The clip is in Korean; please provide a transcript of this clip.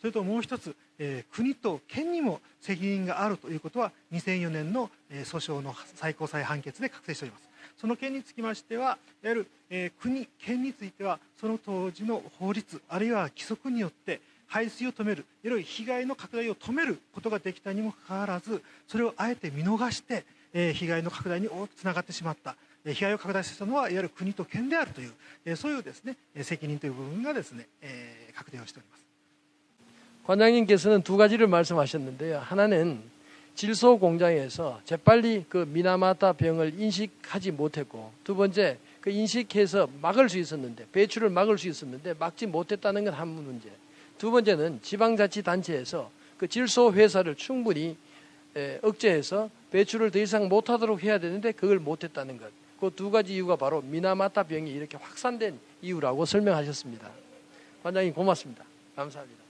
それともう一つ、えー国と県にも責任があるということは2004年の、えー訴訟の最高裁判決で確定しておりますその件につきましては、いわゆる、えー国、県については、その当時の法律、あるいは規則によって、排水を止める、いわゆる被害の拡大を止めることができたにもかかわらず、それをあえて見逃して、えー被害の拡大につながってしまった、被害を拡大させたのは、いわゆる国と県であるという、そういうですね、責任という部分がですね、確定をしております。 관장님께서는 두 가지를 말씀하셨는데요. 하나는 질소 공장에서 재빨리 그 미나마타 병을 인식하지 못했고 두 번째 그 인식해서 막을 수 있었는데 배출을 막을 수 있었는데 막지 못했다는 건 한 문제. 두 번째는 지방자치단체에서 그 질소 회사를 충분히 에, 억제해서 배출을 더 이상 못하도록 해야 되는데 그걸 못했다는 것. 그 두 가지 이유가 바로 미나마타 병이 이렇게 확산된 이유라고 설명하셨습니다. 관장님 고맙습니다. 감사합니다.